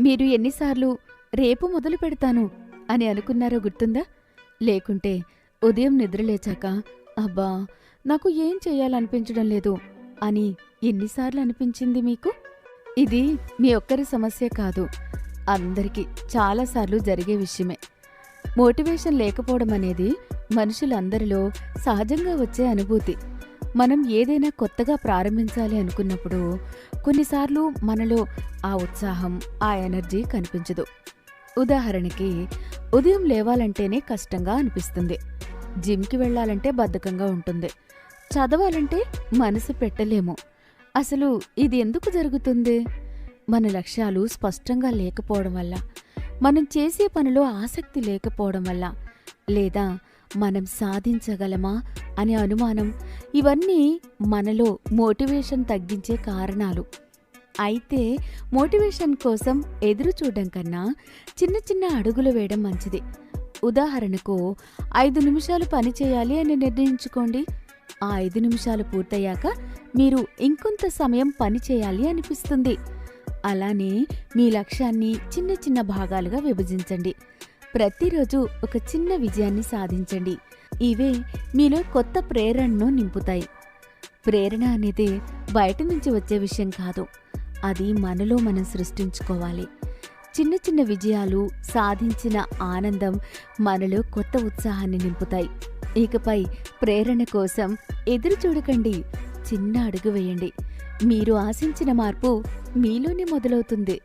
మీరు ఎన్నిసార్లు రేపు మొదలు పెడతాను అని అనుకున్నారో గుర్తుందా? లేకుంటే ఉదయం నిద్రలేచాక అబ్బా నాకు ఏం చేయాలనిపించడం లేదు అని ఎన్నిసార్లు అనిపించింది మీకు? ఇది మీ ఒక్కరి సమస్య కాదు అందరికీ చాలాసార్లు జరిగే విషయమే. మోటివేషన్ లేకపోవడం అనేది మనుషులందరిలో సహజంగా వచ్చే అనుభూతి. మనం ఏదైనా కొత్తగా ప్రారంభించాలి అనుకున్నప్పుడు కొన్నిసార్లు మనలో ఆ ఉత్సాహం ఆ ఎనర్జీ కనిపించదు. ఉదాహరణకి ఉదయం లేవాలంటేనే కష్టంగా అనిపిస్తుంది. జిమ్కి వెళ్ళాలంటే బద్ధకంగా ఉంటుంది. చదవాలంటే మనసు పెట్టలేము. అసలు ఇది ఎందుకు జరుగుతుంది? మన లక్ష్యాలు స్పష్టంగా లేకపోవడం వల్ల మనం చేసే పనిలో ఆసక్తి లేకపోవడం వల్ల లేదా మనం సాధించగలమా అనే అనుమానం ఇవన్నీ మనలో మోటివేషన్ తగ్గించే కారణాలు. అయితే మోటివేషన్ కోసం ఎదురు చూడడం కన్నా చిన్న చిన్న అడుగులు వేయడం మంచిది. ఉదాహరణకు ఐదు నిమిషాలు పని చేయాలి అని నిర్ణయించుకోండి. ఆ ఐదు నిమిషాలు పూర్తయ్యాక మీరు ఇంకొంత సమయం పని చేయాలి అనిపిస్తుంది. అలానే మీ లక్ష్యాన్ని చిన్న చిన్న భాగాలుగా విభజించండి. ప్రతిరోజు ఒక చిన్న విజయాన్ని సాధించండి. ఇవే మీలో కొత్త ప్రేరణను నింపుతాయి. ప్రేరణ అనేది బయట నుంచి వచ్చే విషయం కాదు. అది మనలో మనం సృష్టించుకోవాలి. చిన్న చిన్న విజయాలు సాధించిన ఆనందం మనలో కొత్త ఉత్సాహాన్ని నింపుతాయి. ఇకపై ప్రేరణ కోసం ఎదురు చూడకండి. చిన్న అడుగు వేయండి. మీరు ఆశించిన మార్పు మీలోనే మొదలవుతుంది.